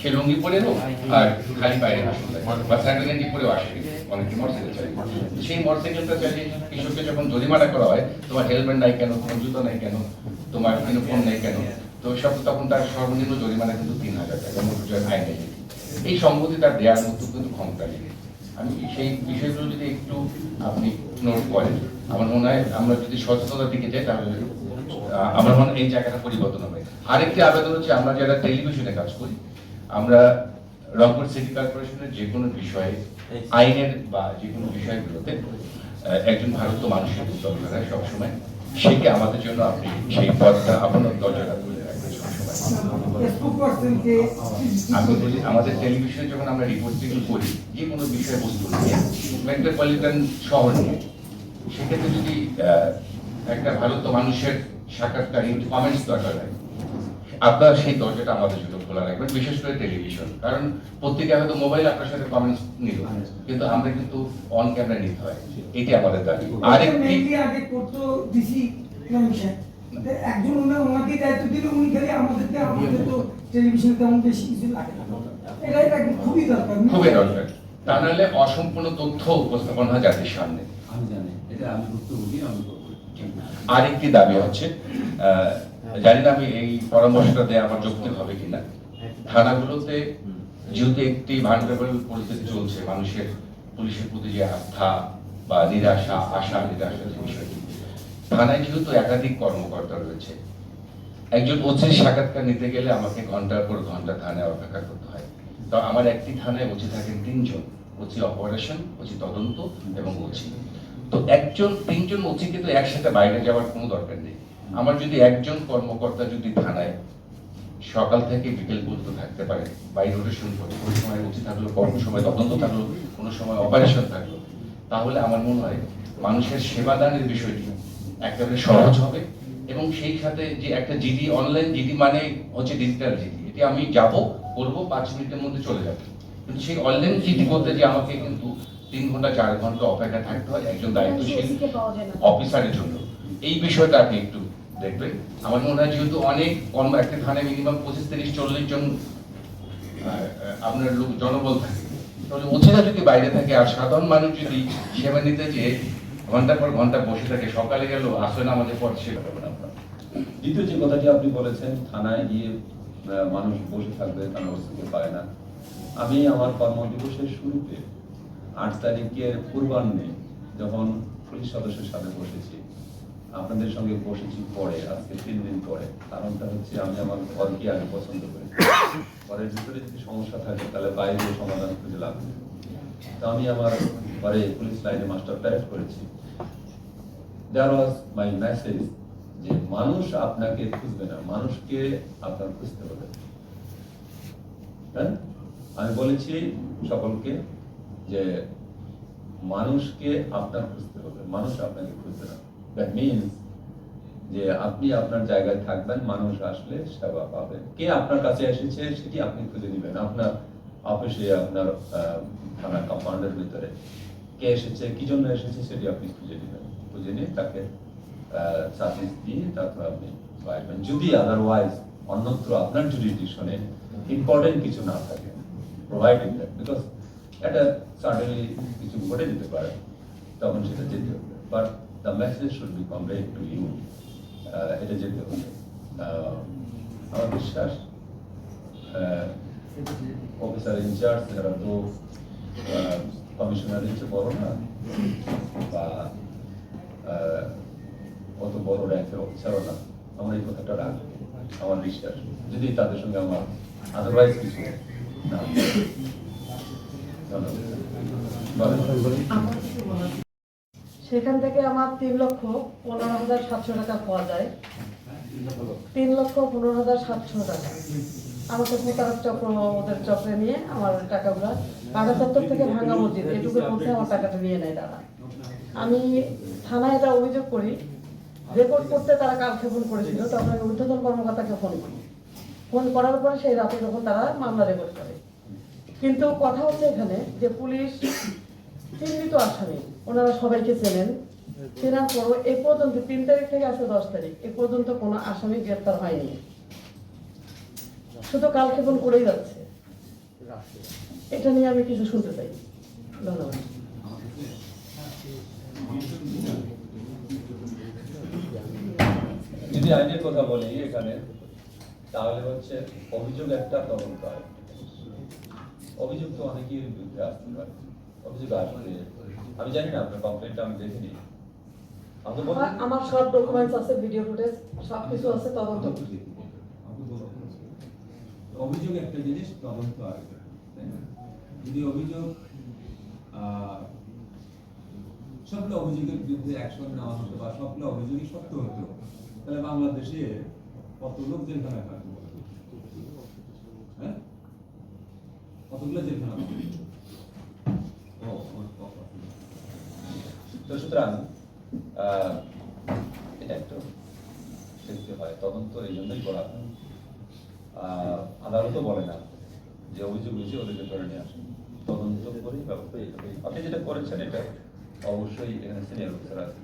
সে লুঙ্গি পরে হোক আর খালি আসুন বা স্যান্ডেল গেঞ্জি পরেও আসে। অনেকে মোটরসাইকেল চালায়। সেই মোটরসাইকেলটা চালিয়ে কৃষককে যখন জরিমানা করা হয়, তোমার হেলমেট নাই কেন? তোমার জুতো নাই কেন? তোমার ইউনিফর্ম নেই কেন? তো সব তখন তার সর্বনিম্ন জরিমানা কিন্তু তিন হাজার টাকা মোটর আইনে। এই সম্পত্তি তার দেওয়ার মতো কিন্তু ক্ষমতা নেই। আমি সেই বিষয়গুলো যদি একটু আপনি নোট করেন, আমার মনে হয় আমরা যদি সচেতনতার দিকে যাই, তাহলে আমার মনে এই জায়গাটা পরিবর্তন হবে। আরেকটি আবেদন হচ্ছে, আমরা যারা টেলিভিশনে কাজ করি আমরা রংপুর সিটি কর্পোরেশনের যে কোনো বিষয়ে আইনের বা যে কোনো বিষয়গুলোতে আহ, একজন ভারতীয় মানুষের দরকার হয় সবসময়। সেকে আমাদের জন্য আপনি সেই পদটা আপনার দরজাটা খুলে রাখবেন সবসময়। আমি বলি আমাদের টেলিভিশনে যখন আমরা রিপোর্টিং করি যে কোনো বিষয়বস্তু নিয়ে মেট্রোপলিটন শহর নিয়ে সেক্ষেত্রে যদি আহ, একটা ভারত মানুষের সাক্ষাৎকার কমেন্টস দরকার হয় আপনার সেই দরজাটা আমাদের জন্য খোলা রাখবেন বিশেষ করে টেলিভিশন। কারণ পত্রিকা হয়তো মোবাইল আপনার সাথে কমেন্টস নিল কিন্তু আমরা কিন্তু অন ক্যামেরা নিতে হয়। এটি আমাদের দাবি। আরেকটি আগে করতো ডিসি একজন উনি ওনাকে দায়িত্ব দিলে উনি খালি আমাদেরকে আমাদের তো টেলিভিশনে তেমন বেশি কিছু লাগে না। এটা এটা খুবই দরকার। খুবই দরকার। তা নাহলে অসম্পূর্ণ তথ্য উপস্থাপন হয় জাতির সামনে। আমি জানি এটা আমি ভুক্তভোগী আমি করব আরেকটি দাবি হচ্ছে জানি না আমি এই পরামর্শটা আমার হবে কিনা। থানাগুলোতে যেহেতু একটি ভান্ডারেবল পরিস্থিতি চলছে, মানুষের পুলিশের প্রতি যে আস্থা বা নিরাশা, আশা, নিরাশা যে বিষয়টি থানায় যেহেতু একাধিক কর্মকর্তা রয়েছে, একজন ওসির সাক্ষাৎকার নিতে গেলে আমাকে ঘণ্টার পর ঘণ্টা থানায় অপেক্ষা করতে হয়। তো আমার একটি থানায় ওসি থাকেন তিনজন, ওসি অপারেশন, ওসি তদন্ত এবং ওসি। তো একজন, তিনজন ওসি কিন্তু একসাথে বাইরে যাওয়ার কোনো দরকার নেই। আমার যদি একজন কর্মকর্তা যদি থানায় সকাল থেকে বিকেল পর্যন্ত থাকতে পারে বাইরে রোটেশন করে, কোনো সময় ওসি থাকল, কোনো সময় তদন্ত থাকল, কোনো সময় অপারেশন থাকল, তাহলে আমার মনে হয় মানুষের সেবাদানের বিষয়টি একেবারে সহজ হবে এবং সেই সাথে যে একটা জিডি অনলাইন, জিডি মানে হচ্ছে ডিজিটাল জিডি। এটি আমি যাব, করব, পাঁচ মিনিটের মধ্যে চলে যাব। কিন্তু সেই অনলাইন জিডি করতে যে আমাকে কিন্তু তিন ঘণ্টা চার ঘণ্টা অপেক্ষা থাকতে হয় একজন দায়িত্বশীল যায় না। অফিসারের জন্য। এই বিষয়টা আপনি একটু দেখবেন। আমার মনে হয় যেহেতু অনেক কর্ম একটা থানায় মিনিমাম পঁচিশ তিরিশ চল্লিশ জন আপনার লোক জনবল থাকে। তাহলে ওছেরা যদি বাইরে থাকে আর সাধারণ মানুষ যদি সেবা নিতে যে ঘণ্টার পর ঘণ্টা বসে থাকে সকালে গেল আসলে আমাদের পর সেবা করবেন আপনার দ্বিতীয় যে কথাটি আপনি বলেছেন থানায় গিয়ে আহ, মানুষ বসে থাকবে থানা বস্তুকে পায় না। আমি আমার কর্মদিবসের শুরুতে আট তারিখের পূর্বাহ্নে যখন পুলিশ সদস্যের সাথে বসেছি, আপনাদের সঙ্গে বসেছি পরে, আজকে তিন দিন পরে। কারণটা হচ্ছে আমি আমার ঘরকে আগে পছন্দ করি। ঘরের ভিতরে যদি সমস্যা থাকে, তাহলে বাইরে সমাধান খুঁজে নেই। তো আমি আমার ঘরে পুলিশ লাইনে মাস্টার প্যারেড করেছি। দেয়ার ওয়াজ মাই মেসেজ যে মানুষ আপনাকে খুঁজবে না, মানুষকে আপনার খুঁজতে হবে। আমি বলেছি সকলকে যে মানুষকে আপনার খুঁজতে হবে, মানুষ আপনাকে খুঁজবে না। যে আপনি আপনার জায়গায় থাকবেন, মানুষ আসলে সেবা পাবেন কে আপনার কাছে এসেছে সেটি আপনি খুঁজে দিবেন আপনার অফিসে, আপনার থানার কমান্ডের ভিতরে কে এসেছে, কি জন্য এসেছে সেটি আপনি খুঁজে দিবেন খুঁজে নিয়ে তাকে সার্ভিস দিয়ে তারপর আপনি পাইবেন। যদি আদারওয়াইজ অন্যত্র আপনার জুরিডিকশনে ইম্পর্টেন্ট কিছু না থাকে প্রোভাইডিং দ্যাট বিকজ এটা সাডেনলি কিছু ঘটে যেতে পারে, তখন সেটা যেতে হবে। But the message should be convey to you এটা যেতে হবে। আমার বিশ্বাস অফিসার ইনচার্জ যারা তো কমিশনারের চেয়ে বড় না, বা অত বড় র্যাঙ্কের অফিসারও না। আমার এই কথাটা রাখব আমার বিশ্বাস। যদি তাদের সঙ্গে আমার আদারওয়াইজ কিছু না সেখান থেকে আমার তিন লক্ষ পনেরো হাজার সাতশো টাকা পাওয়া যায়। তিন লক্ষ পনেরো হাজার সাতশো টাকা। আমাকে প্রতারক চক্র, ওদের চক্রে নিয়ে আমার টাকাগুলো বাঘা চত্বর থেকে ভাঙা মসজিদ, এটুকু মধ্যে আমার টাকাটা নিয়ে নেয় তারা। আমি থানায় এটা অভিযোগ করি। রেকর্ড করতে তারা কালকে ফোন করেছিল তখন আমি ঊর্ধ্বতন কর্মকর্তাকে ফোন করি। ফোন করার পরে সেই রাতে যখন তারা মামলা রেকর্ড করে। কিন্তু কথা হচ্ছে এখানে যে পুলিশ চিহ্নিত আসামি ওনারা সবাইকে চেনেন। চেনার পরও এ পর্যন্ত তিন তারিখ থেকে আছে দশ তারিখ। এ পর্যন্ত কোনো আসামি গ্রেপ্তার হয়নি। শুধু কালক্ষেপণ করেই যাচ্ছে। এটা নিয়ে আমি কিছু শুনতে চাই। ধন্যবাদ। যদি আইনের কথা বলি এখানে, তাহলে হচ্ছে অভিযোগ একটা তদন্ত হয়। অভিযোগ তো অনেকের বিরুদ্ধে আসতে পারে। অভিযোগ আসবে। আমি জানি না আপনার কমপ্লেনটা আমি দেখিনি। আমার- সব ডকুমেন্টস আছে ভিডিও ফুটেজ সব কিছু আছে তদন্ত। অভিযোগ একটা জিনিস তদন্ত আসবে তাই না? যদি অভিযোগ আহ, সবগুলো অভিযোগের বিরুদ্ধে অ্যাকশন নেওয়া হতো বা সবগুলো অভিযোগই সত্য হতো তাহলে বাংলাদেশে কত লোক জেলখানায় হ্যাঁ কতগুলো ও। তো সুতরাং এটা একটু দেখতে হয়, তদন্ত এই জন্যই করা হয় আদালতও বলে না যে অভিযোগ হয়েছে ওদেরকে ধরে নিয়ে আসেন তদন্ত করে ব্যবস্থা আপনি যেটা করেছেন, এটা অবশ্যই এখানে সিনিয়র অফিসার আছে.